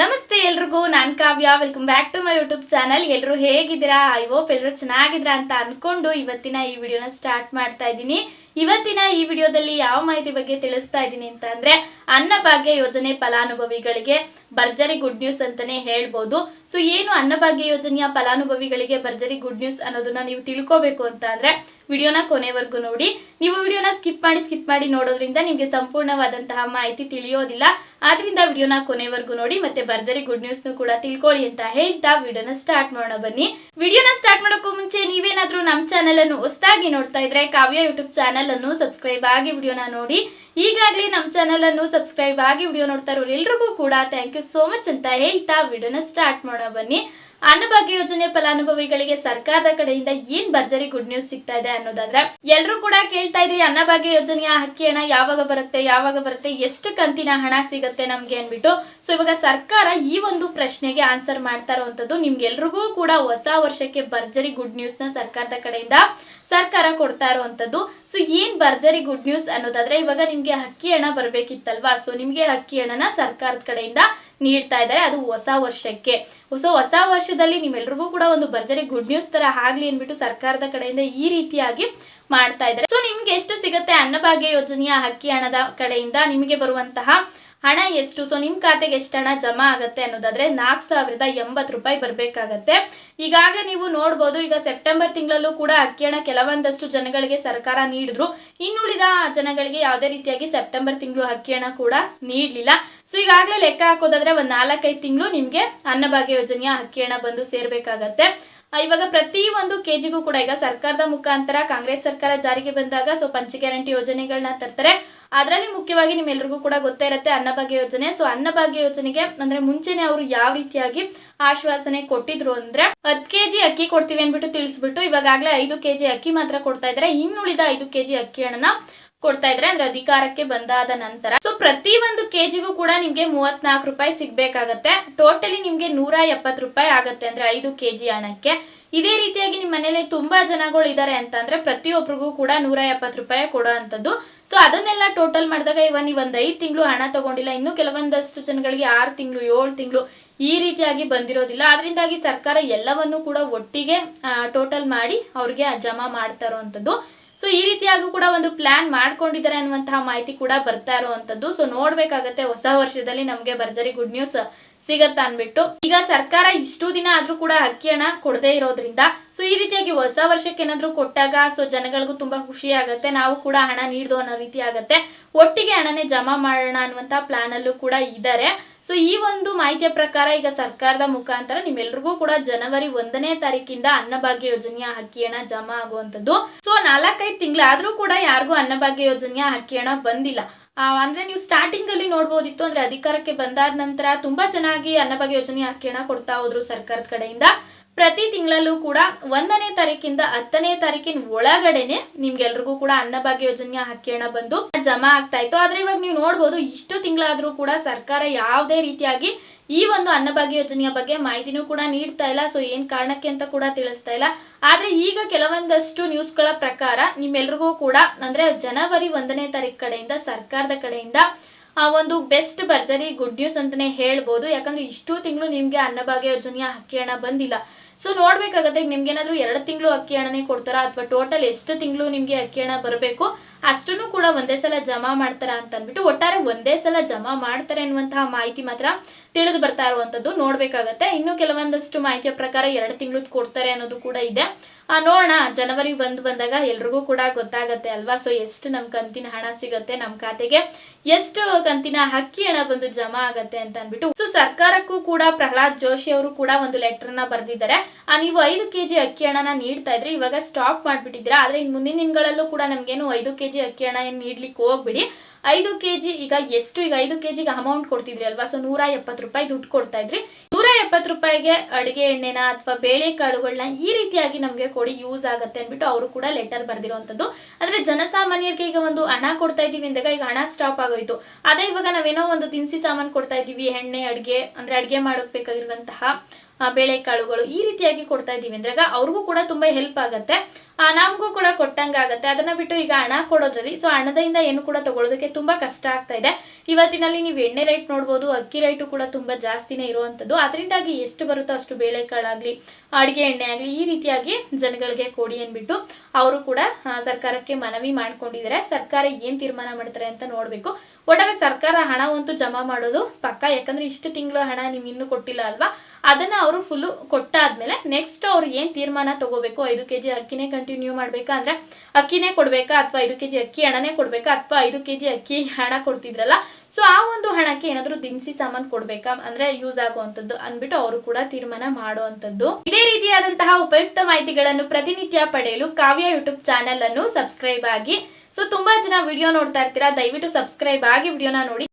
ನಮಸ್ತೆ ಎಲ್ರಿಗೂ, ನಾನು Kavya. Welcome back to my YouTube channel ಎಲ್ಲರೂ ಹೇಗಿದ್ದೀರಾ? ಐ ಹೋಪ್ ಎಲ್ಲರೂ ಚೆನ್ನಾಗಿದ್ದೀರಾ ಅಂತ ಅನ್ಕೊಂಡು ಇವತ್ತಿನ ಈ ವಿಡಿಯೋನ ಸ್ಟಾರ್ಟ್ ಮಾಡ್ತಾ ಇದ್ದೀನಿ. ಇವತ್ತಿನ ಈ ವಿಡಿಯೋದಲ್ಲಿ ಯಾವ ಮಾಹಿತಿ ಬಗ್ಗೆ ತಿಳಿಸ್ತಾ ಇದ್ದೀನಿ ಅಂತ ಅಂದ್ರೆ ಅನ್ನಭಾಗ್ಯ ಯೋಜನೆ ಫಲಾನುಭವಿಗಳಿಗೆ ಭರ್ಜರಿ ಗುಡ್ ನ್ಯೂಸ್ ಅಂತಾನೆ ಹೇಳ್ಬೋದು. ಸೊ ಏನು ಅನ್ನಭಾಗ್ಯ ಯೋಜನೆಯ ಫಲಾನುಭವಿಗಳಿಗೆ ಭರ್ಜರಿ ಗುಡ್ ನ್ಯೂಸ್ ಅನ್ನೋದನ್ನ ನೀವು ತಿಳ್ಕೋಬೇಕು ಅಂತ ಅಂದ್ರೆ ವಿಡಿಯೋನ ಕೊನೆವರೆಗೂ ನೋಡಿ. ನೀವು ವಿಡಿಯೋನ ಸ್ಕಿಪ್ ಮಾಡಿ ಸ್ಕಿಪ್ ಮಾಡಿ ನೋಡೋದ್ರಿಂದ ನಿಮಗೆ ಸಂಪೂರ್ಣವಾದಂತಹ ಮಾಹಿತಿ ತಿಳಿಯೋದಿಲ್ಲ. ಆದ್ರಿಂದ ವಿಡಿಯೋನ ಕೊನೆವರೆಗೂ ನೋಡಿ ಮತ್ತೆ ಭರ್ಜರಿ ಗುಡ್ ನ್ಯೂಸ್ ಕೂಡ ತಿಳ್ಕೊಳ್ಳಿ ಅಂತ ಹೇಳ್ತಾ ವಿಡಿಯೋನ ಸ್ಟಾರ್ಟ್ ಮಾಡೋಣ ಬನ್ನಿ. ವಿಡಿಯೋನ ಸ್ಟಾರ್ಟ್ ಮಾಡೋಕ್ಕೂ ಮುಂಚೆ ನೀವೇನಾದ್ರೂ ನಮ್ಮ ಚಾನೆಲ್ ಅನ್ನು ಹೊಸದಾಗಿ ನೋಡ್ತಾ ಇದ್ರೆ ಕಾವ್ಯ ಯೂಟ್ಯೂಬ್ ಚಾನೆಲ್ ಅನ್ನು ಸಬ್ಸ್ಕ್ರೈಬ್ ಆಗಿ ವಿಡಿಯೋನ ನೋಡಿ. ಈಗಾಗಲೇ ನಮ್ಮ ಚಾನೆಲ್ ಅನ್ನು ಸಬ್ಸ್ಕ್ರೈಬ್ ಆಗಿ ವಿಡಿಯೋ ನೋಡ್ತಾ ಇರೋರು ಎಲ್ರಿಗೂ ಕೂಡ ಥ್ಯಾಂಕ್ ಯು ಸೋ ಮಚ್ ಅಂತ ಹೇಳ್ತಾ ವಿಡಿಯೋನ ಸ್ಟಾರ್ಟ್ ಮಾಡೋಣ ಬನ್ನಿ. ಅನ್ನಭಾಗ್ಯ ಯೋಜನೆ ಫಲಾನುಭವಿಗಳಿಗೆ ಸರ್ಕಾರದ ಕಡೆಯಿಂದ ಏನ್ ಭರ್ಜರಿ ಗುಡ್ ನ್ಯೂಸ್ ಸಿಗ್ತಾ ಇದೆ ಅನ್ನೋದಾದ್ರೆ, ಎಲ್ರು ಕೂಡ ಕೇಳ್ತಾ ಇದ್ರಿ, ಅನ್ನಭಾಗ್ಯ ಯೋಜನೆಯ ಅಕ್ಕಿ ಹಣ ಯಾವಾಗ ಬರುತ್ತೆ ಯಾವಾಗ ಬರುತ್ತೆ, ಎಷ್ಟು ಕಂತಿನ ಹಣ ಸಿಗುತ್ತೆ ನಮ್ಗೆ ಅನ್ಬಿಟ್ಟು ಸೊ ಇವಾಗ ಸರ್ಕಾರ ಈ ಒಂದು ಪ್ರಶ್ನೆಗೆ ಆನ್ಸರ್ ಮಾಡ್ತಾ ಇರುವಂತದ್ದು ನಿಮ್ಗೆಲ್ರಿಗೂ ಕೂಡ ಹೊಸ ವರ್ಷಕ್ಕೆ ಭರ್ಜರಿ ಗುಡ್ ನ್ಯೂಸ್ನ ಸರ್ಕಾರದ ಕಡೆಯಿಂದ ಸರ್ಕಾರ ಕೊಡ್ತಾ ಇರುವಂತದ್ದು ಸೊ ಏನ್ ಭರ್ಜರಿ ಗುಡ್ ನ್ಯೂಸ್ ಅನ್ನೋದಾದ್ರೆ ಇವಾಗ ನಿಮ್ಗೆ ಅಕ್ಕಿ ಹಣ ಬರ್ಬೇಕಿತ್ತಲ್ವಾ? ಸೊ ನಿಮ್ಗೆ ಅಕ್ಕಿ ಹಣನ ಸರ್ಕಾರದ ಕಡೆಯಿಂದ ನೀಡ್ತಾ ಇದ್ದಾರೆ. ಅದು ಹೊಸ ವರ್ಷಕ್ಕೆ. ಸೊ ಹೊಸ ವರ್ಷದಲ್ಲಿ ನಿಮ್ಮೆಲ್ರಿಗೂ ಕೂಡ ಒಂದು ಭರ್ಜರಿ ಗುಡ್ ನ್ಯೂಸ್ ತರ ಆಗ್ಲಿ ಅಂದ್ಬಿಟ್ಟು ಸರ್ಕಾರದ ಕಡೆಯಿಂದ ಈ ರೀತಿಯಾಗಿ ಮಾಡ್ತಾ ಇದ್ದಾರೆ. ಸೊ ನಿಮ್ಗೆ ಎಷ್ಟು ಸಿಗುತ್ತೆ ಅನ್ನಭಾಗ್ಯ ಯೋಜನೆಯ ಅಕ್ಕಿ ಹಣದ ಕಡೆಯಿಂದ ನಿಮಗೆ ಬರುವಂತಹ ಹಣ ಎಷ್ಟು? ಸೊ ನಿಮ್ಮ ಖಾತೆಗೆ ಎಷ್ಟು ಹಣ ಜಮಾ ಆಗುತ್ತೆ ಅನ್ನೋದಾದರೆ ನಾಲ್ಕು ಸಾವಿರದ ಎಂಬತ್ತು ರೂಪಾಯಿ ಬರಬೇಕಾಗತ್ತೆ. ಈಗಾಗಲೇ ನೀವು ನೋಡ್ಬೋದು, ಈಗ ಸೆಪ್ಟೆಂಬರ್ ತಿಂಗಳಲ್ಲೂ ಕೂಡ ಅಕ್ಕಿ ಹಣ ಕೆಲವೊಂದಷ್ಟು ಜನಗಳಿಗೆ ಸರ್ಕಾರ ನೀಡಿದ್ರು. ಇನ್ನುಳಿದ ಜನಗಳಿಗೆ ಯಾವುದೇ ರೀತಿಯಾಗಿ ಸೆಪ್ಟೆಂಬರ್ ತಿಂಗಳು ಅಕ್ಕಿ ಹಣ ಕೂಡ ನೀಡಲಿಲ್ಲ. ಸೊ ಈಗಾಗಲೇ ಲೆಕ್ಕ ಹಾಕೋದಾದ್ರೆ ಒಂದು ನಾಲ್ಕೈದು ತಿಂಗಳು ನಿಮಗೆ ಅನ್ನಭಾಗ್ಯ ಯೋಜನೆಯ ಅಕ್ಕಿ ಹಣ ಬಂದು ಸೇರ್ಬೇಕಾಗತ್ತೆ. ಇವಾಗ ಪ್ರತಿ ಒಂದು ಕೆಜಿಗೂ ಕೂಡ ಈಗ ಸರ್ಕಾರದ ಮುಖಾಂತರ ಕಾಂಗ್ರೆಸ್ ಸರ್ಕಾರ ಜಾರಿಗೆ ಬಂದಾಗ ಸೊ ಪಂಚ ಗ್ಯಾರಂಟಿ ಯೋಜನೆಗಳನ್ನ ತರ್ತಾರೆ. ಅದರಲ್ಲಿ ಮುಖ್ಯವಾಗಿ ನಿಮ್ಮೆಲ್ಲರಿಗೂ ಕೂಡ ಗೊತ್ತೇ ಇರುತ್ತೆ ಅನ್ನಭಾಗ್ಯ ಯೋಜನೆ. ಸೊ ಅನ್ನಭಾಗ್ಯ ಯೋಜನೆಗೆ ಅಂದ್ರೆ ಮುಂಚೆನೆ ಅವರು ಯಾವ ರೀತಿಯಾಗಿ ಆಶ್ವಾಸನೆ ಕೊಟ್ಟಿದ್ರು ಅಂದ್ರೆ ಹತ್ತು ಕೆಜಿ ಅಕ್ಕಿ ಕೊಡ್ತೀವಿ ಅಂದ್ಬಿಟ್ಟು ತಿಳಿಸ್ಬಿಟ್ಟು ಇವಾಗಲೇ ಐದು ಕೆಜಿ ಅಕ್ಕಿ ಮಾತ್ರ ಕೊಡ್ತಾ ಇದ್ದಾರೆ. ಇನ್ನುಳಿದ ಐದು ಕೆಜಿ ಅಕ್ಕಿ ಹಣನ ಕೊಡ್ತಾ ಇದ್ರೆ ಅಂದ್ರೆ ಅಧಿಕಾರಕ್ಕೆ ಬಂದಾದ ನಂತರ. ಸೊ ಪ್ರತಿ ಒಂದು ಕೆಜಿಗೂ ಕೂಡ ನಿಮ್ಗೆ ಮೂವತ್ನಾಲ್ಕು ರೂಪಾಯಿ ಸಿಗ್ಬೇಕಾಗತ್ತೆ. ಟೋಟಲಿ ನಿಮ್ಗೆ ನೂರ ಎಪ್ಪತ್ತು ರೂಪಾಯಿ ಆಗತ್ತೆ ಅಂದ್ರೆ ಐದು ಕೆಜಿ ಹಣಕ್ಕೆ. ಇದೇ ರೀತಿಯಾಗಿ ನಿಮ್ಮ ಮನೇಲಿ ತುಂಬಾ ಜನಗಳು ಇದ್ದಾರೆ ಅಂತಂದ್ರೆ ಪ್ರತಿಯೊಬ್ಬರಿಗೂ ಕೂಡ ನೂರ ಎಪ್ಪತ್ತು ರೂಪಾಯಿ ಕೊಡೋ ಅಂತದ್ದು ಸೊ ಅದನ್ನೆಲ್ಲ ಟೋಟಲ್ ಮಾಡಿದಾಗ ಇವಾಗ ನೀವು ಒಂದು ಐದು ತಿಂಗಳು ಹಣ ತಗೊಂಡಿಲ್ಲ, ಇನ್ನು ಕೆಲವೊಂದಷ್ಟು ಜನಗಳಿಗೆ ಆರು ತಿಂಗಳು, ಏಳು ತಿಂಗಳು ಈ ರೀತಿಯಾಗಿ ಬಂದಿರೋದಿಲ್ಲ. ಅದರಿಂದಾಗಿ ಸರ್ಕಾರ ಎಲ್ಲವನ್ನೂ ಕೂಡ ಒಟ್ಟಿಗೆ ಟೋಟಲ್ ಮಾಡಿ ಅವ್ರಿಗೆ ಜಮಾ ಮಾಡ್ತಾ ಇರೋವಂಥದ್ದು ಸೊ ಈ ರೀತಿಯಾಗೂ ಕೂಡ ಒಂದು ಪ್ಲಾನ್ ಮಾಡ್ಕೊಂಡಿದ್ದಾರೆ ಅನ್ನುವಂತಹ ಮಾಹಿತಿ ಕೂಡ ಬರ್ತಾ ಇರುವಂತದ್ದು. ಸೊ ನೋಡ್ಬೇಕಾಗತ್ತೆ ಹೊಸ ವರ್ಷದಲ್ಲಿ ನಮ್ಗೆ ಭರ್ಜರಿ ಗುಡ್ ನ್ಯೂಸ್ ಸಿಗತ್ತಾ ಅನ್ಬಿಟ್ಟು. ಈಗ ಸರ್ಕಾರ ಇಷ್ಟು ದಿನ ಆದ್ರೂ ಕೂಡ ಅಕ್ಕಿ ಹಣ ಕೊಡದೇ ಇರೋದ್ರಿಂದ ಸೊ ಈ ರೀತಿಯಾಗಿ ಹೊಸ ವರ್ಷಕ್ಕೆ ಏನಾದ್ರೂ ಕೊಟ್ಟಾಗ ಸೊ ಜನಗಳಿಗೂ ತುಂಬಾ ಖುಷಿ ಆಗತ್ತೆ, ನಾವು ಕೂಡ ಹಣ ನೀಡ್ದು ಅನ್ನೋ ರೀತಿ ಆಗತ್ತೆ. ಒಟ್ಟಿಗೆ ಹಣನೇ ಜಮಾ ಮಾಡೋಣ ಅನ್ನುವಂತ ಪ್ಲಾನ್ ಅಲ್ಲೂ ಕೂಡ ಇದ್ದಾರೆ ಸೊ ಈ ಒಂದು ಮಾಹಿತಿಯ ಪ್ರಕಾರ ಈಗ ಸರ್ಕಾರದ ಮುಖಾಂತರ ನಿಮ್ಮೆಲ್ರಿಗೂ ಕೂಡ ಜನವರಿ ಒಂದನೇ ತಾರೀಕಿಂದ ಅನ್ನಭಾಗ್ಯ ಯೋಜನೆಯ ಅಕ್ಕಿ ಹಣ ಜಮಾ ಆಗುವಂತದ್ದು ಸೊ ನಾಲ್ಕೈದು ತಿಂಗಳಾದ್ರೂ ಕೂಡ ಯಾರಿಗೂ ಅನ್ನಭಾಗ್ಯ ಯೋಜನೆಯ ಅಕ್ಕಿ ಹಣ ಬಂದಿಲ್ಲ. ಅಂದ್ರೆ ನೀವು ಸ್ಟಾರ್ಟಿಂಗ್ ಅಲ್ಲಿ ನೋಡ್ಬೋದಿತ್ತು, ಅಂದ್ರೆ ಅಧಿಕಾರಕ್ಕೆ ಬಂದಾದ ನಂತರ ತುಂಬಾ ಚೆನ್ನಾಗಿ ಅನ್ನಭಾಗ್ಯ ಯೋಜನೆ ಅಕ್ಕಿ ಹಣ ಕೊಡ್ತಾ ಹೋದ್ರು ಸರ್ಕಾರದ ಕಡೆಯಿಂದ. ಪ್ರತಿ ತಿಂಗಳಲ್ಲೂ ಕೂಡ ಒಂದನೇ ತಾರೀಕಿಂದ ಹತ್ತನೇ ತಾರೀಕಿನ ಒಳಗಡೆನೆ ನಿಮ್ಗೆಲ್ರಿಗೂ ಕೂಡ ಅನ್ನಭಾಗ್ಯ ಯೋಜನೆಯ ಹಕ್ಕಿ ಹಣ ಬಂದು ಜಮಾ ಆಗ್ತಾ ಇತ್ತು. ಆದ್ರೆ ಇವಾಗ ನೀವು ನೋಡ್ಬೋದು, ಇಷ್ಟು ತಿಂಗಳಾದ್ರೂ ಕೂಡ ಸರ್ಕಾರ ಯಾವುದೇ ರೀತಿಯಾಗಿ ಈ ಒಂದು ಅನ್ನಭಾಗ್ಯ ಯೋಜನೆಯ ಬಗ್ಗೆ ಮಾಹಿತಿನೂ ಕೂಡ ನೀಡ್ತಾ ಇಲ್ಲ. ಸೊ ಏನ್ ಕಾರಣಕ್ಕೆ ಅಂತ ಕೂಡ ತಿಳಿಸ್ತಾ ಇಲ್ಲ. ಆದ್ರೆ ಈಗ ಕೆಲವೊಂದಷ್ಟು ನ್ಯೂಸ್ಗಳ ಪ್ರಕಾರ ನಿಮ್ಮೆಲ್ರಿಗೂ ಕೂಡ ಅಂದ್ರೆ ಜನವರಿ ಒಂದನೇ ತಾರೀಕು ಕಡೆಯಿಂದ ಸರ್ಕಾರದ ಕಡೆಯಿಂದ ಆ ಒಂದು ಬೆಸ್ಟ್ ಭರ್ಜರಿ ಗುಡ್ ನ್ಯೂಸ್ ಅಂತಾನೆ ಹೇಳ್ಬೋದು. ಯಾಕಂದ್ರೆ ಇಷ್ಟು ತಿಂಗಳು ನಿಮ್ಗೆ ಅನ್ನಭಾಗ್ಯ ಯೋಜನೆಯ ಅಕ್ಕಿ ಹಣ ಬಂದಿಲ್ಲ. ಸೊ ನೋಡ್ಬೇಕಾಗತ್ತೆ ನಿಮ್ಗೆ ಏನಾದ್ರು ಎರಡು ತಿಂಗಳು ಅಕ್ಕಿ ಹಣನೇ ಕೊಡ್ತಾರಾ ಅಥವಾ ಟೋಟಲ್ ಎಷ್ಟು ತಿಂಗಳು ನಿಮ್ಗೆ ಅಕ್ಕಿ ಹಣ ಬರಬೇಕು, ಅಷ್ಟನ್ನು ಕೂಡ ಒಂದೇ ಸಲ ಜಮಾ ಮಾಡ್ತಾರ ಅಂತ ಅಂದ್ಬಿಟ್ಟು ಒಟ್ಟಾರೆ ಒಂದೇ ಸಲ ಜಮಾ ಮಾಡ್ತಾರೆ ಅನ್ನುವಂತಹ ಮಾಹಿತಿ ಮಾತ್ರ ತಿಳಿದು ಬರ್ತಾ ಇರುವಂತದ್ದು ನೋಡ್ಬೇಕಾಗತ್ತೆ. ಇನ್ನು ಕೆಲವೊಂದಷ್ಟು ಮಾಹಿತಿಯ ಪ್ರಕಾರ ಎರಡು ತಿಂಗಳು ಕೊಡ್ತಾರೆ ಅನ್ನೋದು ಕೂಡ ಇದೆ. ನೋಡೋಣ. ಜನವರಿ ಬಂದು ಬಂದಾಗ ಎಲ್ರಿಗೂ ಕೂಡ ಗೊತ್ತಾಗತ್ತೆ ಅಲ್ವಾ? ಸೊ ಎಷ್ಟು ನಮ್ ಕಂತಿನ ಹಣ ಸಿಗತ್ತೆ ನಮ್ ಖಾತೆಗೆ? ಎಷ್ಟು ಕಂತಿನ ಅಕ್ಕಿ ಹಣ ಬಂದು ಜಮಾ ಆಗತ್ತೆ ಅಂತ ಅಂದ್ಬಿಟ್ಟು. ಸೊ ಸರ್ಕಾರಕ್ಕೂ ಕೂಡ ಪ್ರಹ್ಲಾದ್ ಜೋಶಿ ಅವರು ಕೂಡ ಒಂದು ಲೆಟರ್ನ ಬರೆದಿದ್ದಾರೆ. ಆ, ನೀವು ಐದು ಕೆಜಿ ಅಕ್ಕಿ ಹಣನ ನೀಡ್ತಾ ಇದ್ರೆ. ಇವಾಗ ಸ್ಟಾಪ್ ಮಾಡ್ಬಿಟ್ಟಿದ್ದೀರಾ. ಆದ್ರೆ ಇನ್ ಮುಂದಿನ ದಿನಗಳಲ್ಲೂ ಕೂಡ ನಮ್ಗೇನು ಐದು ಕೆಜಿ ಅಕ್ಕಿ ಹಣ ನೀಡ್ಲಿಕ್ಕೆ ಹೋಗ್ಬಿಡಿ. ಐದು ಕೆಜಿ ಈಗ ಎಷ್ಟು? ಈಗ ಐದು ಕೆಜಿಗೆ ಅಮೌಂಟ್ ಕೊಡ್ತಿದ್ರಿ ಅಲ್ವಾ? ಸೊ ನೂರ ಎಪ್ಪತ್ತು ರೂಪಾಯಿ ದುಡ್ಡು ಕೊಡ್ತಾ ಇದ್ರಿ. ನೂರ ಎಪ್ಪತ್ತು ರೂಪಾಯಿಗೆ ಅಡಿಗೆ ಎಣ್ಣೆನ ಅಥವಾ ಬೇಳೆ ಕಾಳುಗಳನ್ನ ಈ ರೀತಿಯಾಗಿ ನಮಗೆ ಕೊಡಿ ಯೂಸ್ ಆಗುತ್ತೆ ಅಂದ್ಬಿಟ್ಟು ಅವರು ಕೂಡ ಲೆಟರ್ ಬರ್ದಿರುವಂತದ್ದು ಅಂದ್ರೆ ಜನಸಾಮಾನ್ಯರಿಗೆ ಈಗ ಒಂದು ಹಣ ಕೊಡ್ತಾ ಇದೀವಿ ಅಂದಾಗ ಈಗ ಹಣ ಸ್ಟಾಪ್ ಆಗೋಯ್ತು. ಅದೇ ಇವಾಗ ನಾವೇನೋ ಒಂದು ದಿನಸಿ ಸಾಮಾನು ಕೊಡ್ತಾ ಇದೀವಿ ಎಣ್ಣೆ, ಅಡಿಗೆ, ಅಂದ್ರೆ ಅಡಿಗೆ ಮಾಡೋಕ್ ಬೇಕಾಗಿರುವಂತಹ ಬೇಳೆಕಾಳುಗಳು ಈ ರೀತಿಯಾಗಿ ಕೊಡ್ತಾ ಇದ್ದೀವಿ ಅಂದಾಗ ಅವ್ರಿಗೂ ಕೂಡ ತುಂಬ ಹೆಲ್ಪ್ ಆಗುತ್ತೆ. ನಮಗೂ ಕೂಡ ಕೊಟ್ಟಂಗಾಗತ್ತೆ ಅದನ್ನ ಬಿಟ್ಟು ಈಗ ಹಣ ಕೊಡೋದ್ರಲ್ಲಿ ಸೊ ಹಣದಿಂದ ಏನು ಕೂಡ ತಗೊಳ್ಳೋದಕ್ಕೆ ತುಂಬ ಕಷ್ಟ ಆಗ್ತಾ ಇದೆ. ಇವತ್ತಿನಲ್ಲಿ ನೀವು ಎಣ್ಣೆ ರೇಟ್ ನೋಡ್ಬೋದು, ಅಕ್ಕಿ ರೇಟು ಕೂಡ ತುಂಬ ಜಾಸ್ತಿನೇ ಇರುವಂಥದ್ದು ಅದರಿಂದಾಗಿ ಎಷ್ಟು ಬರುತ್ತೋ ಅಷ್ಟು ಬೇಳೆಕಾಳಾಗಲಿ, ಅಡುಗೆ ಎಣ್ಣೆ ಆಗಲಿ, ಈ ರೀತಿಯಾಗಿ ಜನಗಳಿಗೆ ಕೊಡಿ ಅಂದ್ಬಿಟ್ಟು ಅವರು ಕೂಡ ಸರ್ಕಾರಕ್ಕೆ ಮನವಿ ಮಾಡ್ಕೊಂಡಿದ್ದಾರೆ. ಸರ್ಕಾರ ಏನು ತೀರ್ಮಾನ ಮಾಡ್ತಾರೆ ಅಂತ ನೋಡಬೇಕು. ಒಟ್ಟಾರೆ ಸರ್ಕಾರ ಹಣವಂತೂ ಜಮಾ ಮಾಡೋದು ಪಕ್ಕ, ಯಾಕಂದ್ರೆ ಇಷ್ಟು ತಿಂಗಳ ಹಣ ನೀವು ಇನ್ನೂ ಕೊಟ್ಟಿಲ್ಲ ಅಲ್ವಾ? ಅದನ್ನ ಅವರು ಫುಲ್ಲು ಕೊಟ್ಟಾದ್ಮೇಲೆ ನೆಕ್ಸ್ಟ್ ಅವ್ರು ಏನು ತೀರ್ಮಾನ ತಗೋಬೇಕು? ಐದು ಕೆ ಜಿ ಅಕ್ಕಿನೇ ಕಂಟಿನ್ಯೂ ಮಾಡಬೇಕಾ? ಅಂದ್ರೆ ಅಕ್ಕಿನೇ ಕೊಡಬೇಕಾ? ಅಥವಾ ಐದು ಕೆ ಜಿ ಅಕ್ಕಿ ಹಣನೇ ಕೊಡಬೇಕಾ? ಅಥವಾ ಐದು ಕೆ ಜಿ ಅಕ್ಕಿ ಹಣ ಕೊಡ್ತಿದ್ರಲ್ಲ? ಸೊ ಆ ಒಂದು ಹಣಕ್ಕೆ ಏನಾದರೂ ದಿನಸಿ ಸಾಮಾನು ಕೊಡಬೇಕಾ? ಅಂದ್ರೆ ಯೂಸ್ ಆಗುವಂಥದ್ದು ಅಂದ್ಬಿಟ್ಟು ಅವರು ಕೂಡ ತೀರ್ಮಾನ ಮಾಡುವಂಥದ್ದು. ಇದೇ ರೀತಿಯಾದಂತಹ ಉಪಯುಕ್ತ ಮಾಹಿತಿಗಳನ್ನು ಪ್ರತಿನಿತ್ಯ ಪಡೆಯಲು ಕಾವ್ಯ ಯೂಟ್ಯೂಬ್ ಚಾನೆಲ್ ಅನ್ನು ಸಬ್ಸ್ಕ್ರೈಬ್ ಆಗಿ. ಸೊ ತುಂಬಾ ಜನ ವಿಡಿಯೋ ನೋಡ್ತಾ ಇರ್ತೀರಾ? ದಯವಿಟ್ಟು ಸಬ್ಸ್ಕ್ರೈಬ್ ಆಗಿ ವಿಡಿಯೋನ ನೋಡಿ.